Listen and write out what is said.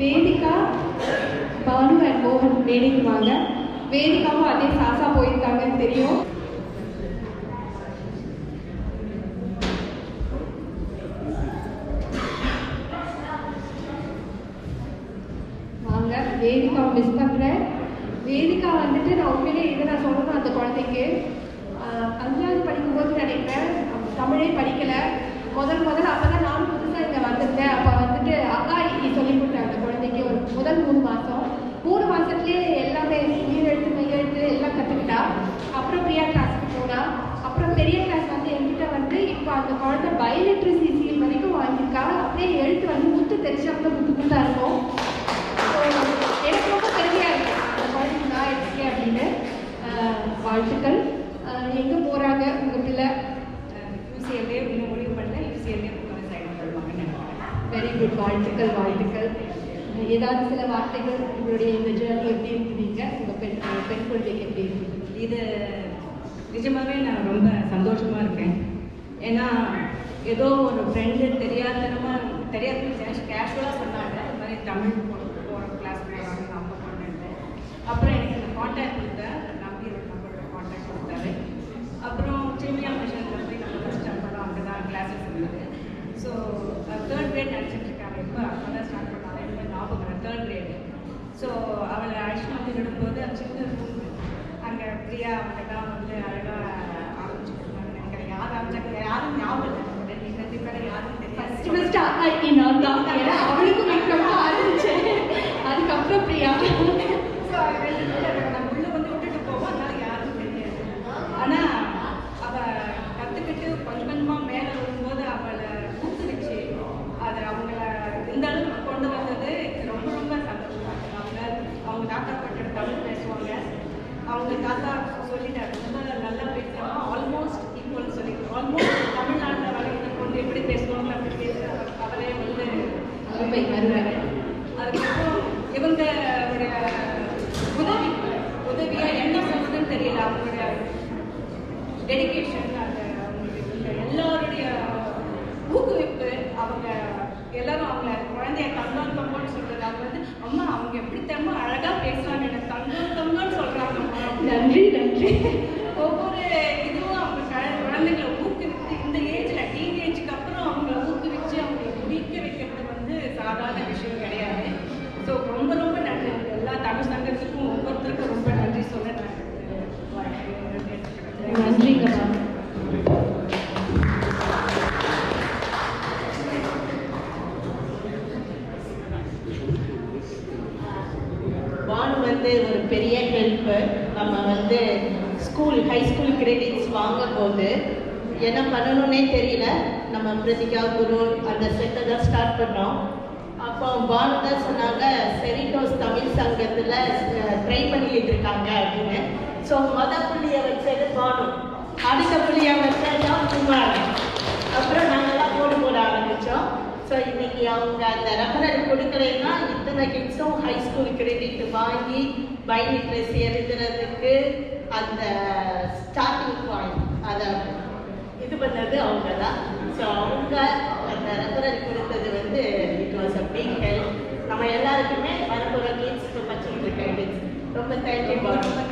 Vedika Banu and மோகன் மேடைக்கு வாங்க வேதிகாவும் அதே சாசா போயிருக்காங்கன்னு தெரியும். வாங்க வேதிகா மிஸ் பண்ணுறேன் வேதிகா வந்துட்டு நான் உண்மையிலே இதை நான் சொல்லணும் அந்த குழந்தைக்கு. அஞ்சாவது படிக்கும்போது நினைக்கிறேன். தமிழே படிக்கலை. முதல் முதல்ல அப்போ தான் நானும் புதுசாக இங்கே வந்திருந்தேன் அப்போ வந்துட்டு அக்கா இ சொல்லி கொடுத்தேன் அந்த குழந்தைக்கு ஒரு முதல் மூணு மாதம் மூணு மாதத்துலேயே எல்லாமே ஈரெழுத்து மெய்யெழுத்து எல்லாம் கற்றுக்கிட்டா அப்புறம் பிரியா கிளாஸுக்கு போனா அப்புறம் பெரிய கிளாஸ் வந்து என்கிட்ட வந்து இப்போ அந்த குழந்தை பயோலிட்ரி சிசிஎல் வரைக்கும் வாங்கியிருக்கா அப்படியே எழுத்து வந்து முத்து தெரிச்சவங்க முத்து முத்தா இருக்கும். எனக்கு ரொம்ப பெருமையா இருக்கு. அந்த குழந்தைங்க நான் எடுத்துக்கேன் அப்படின்னு வாழ்த்துக்கள். எங்கே எங்க போறாங்க? உங்க பிள்ளை? யூசிஎல்ஏ இன்னும் முடிவு பண்ணல. யூசிஎல்ஏ புத்தகம் சைன் பண்ணுவாங்க வெரி குட் வாழ்த்துக்கள் வாழ்த்துக்கள். ஏதாவது சில வார்த்தைகள் உங்களுடைய இந்த ஜேர்னி எப்படி இருக்குதுங்க உங்க பெண் பெண் குழந்தைக்கு எப்படி இருக்குது இது நிஜமாவே நான் ரொம்ப சந்தோஷமா இருக்கேன். ஏன்னா ஏதோ ஒரு ஃப்ரெண்டு தெரியாதனமாக தெரியாது. கேஷுவலாக சொன்னாங்க. இந்த மாதிரி தமிழ் போகிற கிளாஸ் போகிறாங்க நம்ம பொண்ணுன்ட்டு அப்புறம் எனக்கு இந்த காண்டாக்ட் கொடுத்தேன் நம்பி ஒரு நம்பரோட காண்டாக்ட் கொடுத்தாரு. அப்புறம் சின்னியா மிஷனில் போய் நம்ம ஃபஸ்ட் பண்ணோம். அங்கே தான் கிளாஸஸ் இருந்தது ஸோ தேர்ட் கிரேட் நினச்சிட்டு இருக்காங்க. இப்போ அப்போ தான் ஸ்டார்ட் பண்ணாங்க இப்போ ஞாபகம் தேர்ட் கிரேடு ஸோ அவளை அழைச்சிட்டு வந்து விடும்போது அந்த சின்ன ரூம் அங்கே பிரியா அவங்க தான் வந்து அழகாக ஆரம்பிச்சு கொடுத்தாங்க எனக்கு யார் ஆரம்பிச்சாங்க யாரும் ஞாபகம் இல்லை எனக்கு நீ கண்டிப்பாக யாரும் ஃபர்ஸ்ட் தெரியாது. ஃபர்ஸ்ட் நான் தான் ஏன்னா அவளுக்கும் விக்ரமா அதுக்கப்புறம் பிரியா அவங்க தாத்தா பேரும் நம்ம உள்ள வந்து விட்டுட்டு போவோம் அதனால யாரும் தெரியாது ஆனால் அவள் கற்றுக்கிட்டு கொஞ்சம் கொஞ்சமாக மேலே வரும்போது அவளை ஊக்குவிச்சு அதை அவங்கள இந்த அளவுக்கு கொண்டு வந்தது ரொம்ப ரொம்ப சந்தோஷமா இருக்கு அவங்க அவங்க தாத்தா பட்ட தமிழ் பேசுவாங்க அவங்க தாத்தா சொல்லிட்டாரு ரொம்ப நல்லா பேசுகிறாங்க ஆல்மோஸ்ட் ஈக்குவல் சொல்லி ஆல்மோஸ்ட் தமிழ்நாட்டில் வளர்கிற பொண்ணு எப்படி பேசுவாங்களோ அப்படி பேசுகிறாங்க அவளே வந்து அருமை, அருமை. அதுக்கப்புறம் இவங்க உதவி உதவியா என்ன சொல்றதுன்னு தெரியல அவங்களுடைய டெடிகேஷன் அந்த அவங்களுடைய இந்த எல்லாருடைய ஊக்குவிப்பு அவங்க எல்லாரும் அவங்கள குழந்தைய தங்கம் தங்கம்னு சொல்றது அவங்க வந்து அம்மா அவங்க எப்படி தம்மா அழகா பேசுவாங்க என்ன தங்கம் தங்கம்னு சொல்றாங்கம்மா நன்றி நன்றி. ஒவ்வொரு இதுவும் அவங்க க- குழந்தைங்களை ஊக்குவித்து இந்த ஏஜ்ல டீனேஜுக்கு அப்புறம் அவங்கள ஊக்குவிச்சு அவங்களை முடிக்க வைக்கிறது வந்து சாதாரண விஷயம் கிடையாது. ஸோ ரொம்ப ரொம்ப நன்றி. எல்லா தமிழ் சங்கத்துக்கும் ஒவ்வொருத்தருக்கும் ரொம்ப நன்றி சொல்ல பானு வந்து ஒரு பெரிய ஹெல்ப்பு நம்ம வந்து ஸ்கூல் ஹை ஸ்கூல் கிரெடிட்ஸ் வாங்கும் போது என்ன பண்ணணும்னே தெரியல. நம்ம பிரதிகா குரு அந்த செட்டை தான் ஸ்டார்ட் பண்ணோம். அப்போ பானு தான் சொன்னாங்க செரிட்டோஸ் தமிழ் சங்கத்தில் ட்ரை பண்ணிட்டு இருக்காங்க அப்படின்னு. ஸோ மத புள்ளியை வச்சது பானு அடுத்த புள்ளியை வச்சது தான் குமார் அப்புறம் நாங்கெல்லாம் போடு போட ஆரம்பித்தோம் ஸோ இன்னைக்கு அவங்க அந்த ரெஃபரல் கொடுக்கலைன்னா இத்தனை கிட்ஸும் ஹை ஸ்கூல் கிரெடிட் வாங்கி பைலிட்ரஸி எழுதுறதுக்கு அந்த ஸ்டார்டிங் பாயிண்ட் அதை இது பண்ணது அவங்க தான் ஸோ அவங்க அந்த ரெஃபரல் கொடுத்தது வந்து it was a big help நம்ம எல்லாருக்குமே வரப்போகிற கிட்ஸ் பச்சை ரொம்ப தேங்க்யூ ரொம்ப ரொம்ப.